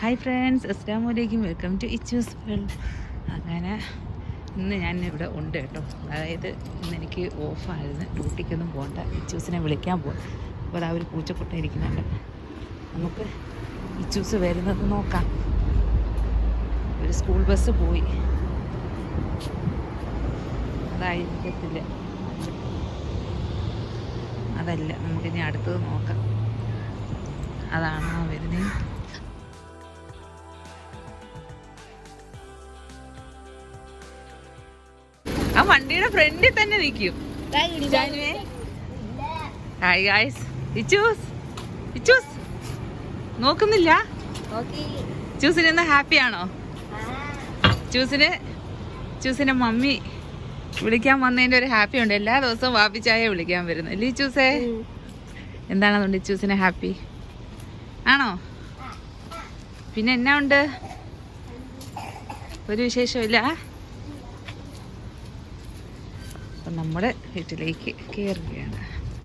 Hi friends അസ്ലാമലൈക്കും welcome to Ichu's world അങ്ങനെ ഇന്ന് ഞാൻ ഇവിടെ ഉണ്ട് കേട്ടോ. അതായത് ഇന്ന് എനിക്ക് ഓഫായിരുന്നു ഡ്യൂട്ടിക്കൊന്നും പോകണ്ട ഇച്ചൂസിനെ വിളിക്കാൻ പോകും അപ്പോൾ അതാ ഒരു പൂച്ചക്കുട്ട ഇരിക്കുന്നുണ്ട്. നമുക്ക് ഇച്ചൂസ് വരുന്നത് നോക്കാം. ഒരു സ്കൂൾ ബസ് പോയി. അതായിരിക്കത്തില്ല. അതല്ല നമുക്കിനി അടുത്തത് നോക്കാം. അതാണോ വരുന്നത്? ആ വണ്ടിയുടെ ഫ്രണ്ടിൽ തന്നെ നിൽക്കും. ഹായ് ഗായ്സ് ഇച്ചൂസ് ഇച്ചൂസ് നോക്കുന്നില്ല? ചൂസിന് ഇന്ന് ഹാപ്പി ആണോ? ചൂസിന് ചൂസിന്റെ മമ്മി വിളിക്കാൻ വന്നതിന്റെ ഒരു ഹാപ്പി ഉണ്ട്. എല്ലാ ദിവസവും വാപ്പിച്ചായ വിളിക്കാൻ വരുന്നു. അല്ലേ ചൂസേ എന്താണെന്നുണ്ട് ചൂസിന് ഹാപ്പി ആണോ? പിന്നെ എന്നാ ഉണ്ട്? ഒരു വിശേഷമില്ല. അപ്പം നമ്മുടെ വീട്ടിലേക്ക് കയറുകയാണ്.